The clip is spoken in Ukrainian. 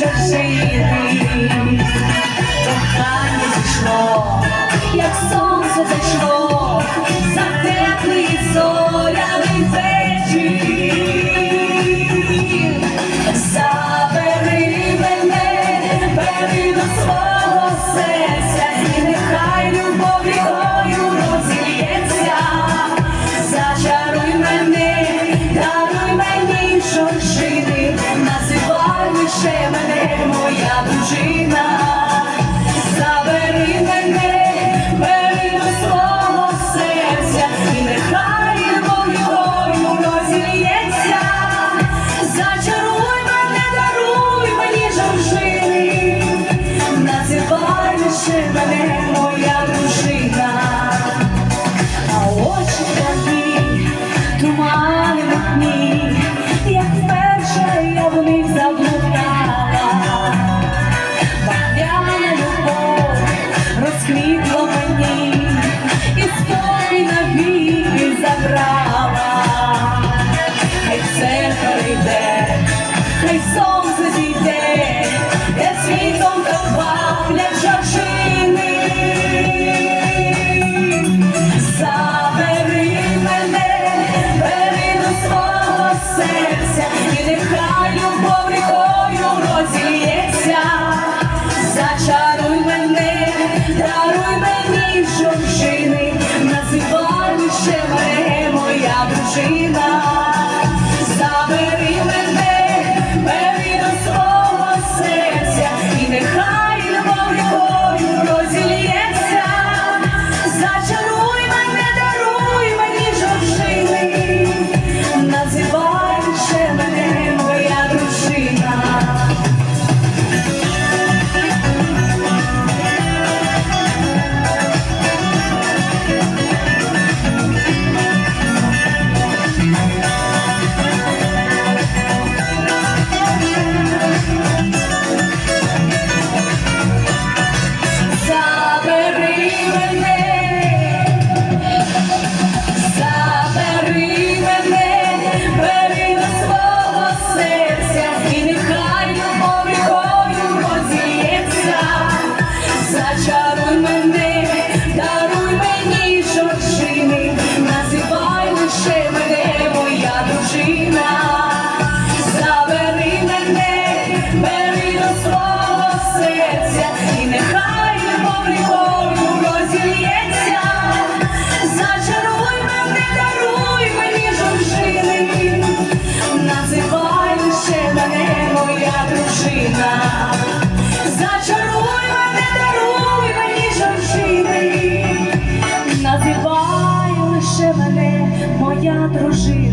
квітне жити. Кохання зійшло, як сонце зайшло, за теплий зоряний вечір. Забери мене, бери до свого серця, нехай любов рікою. Зачаруй мене, даруй мені називай лише мене моя дружина. Забери мене, бери до свого серця, і нехай любов рікою розілється. Зачаруй мене, даруй мені жоржини, називай лише мене моя дружина. А очі твої тумани мутні, мене моя дружина. Даруй мене, даруй мені жоржини, називай лише мене, моя дружина, забери мене, бери до свого серця, і нехай не приходить. моя дружина.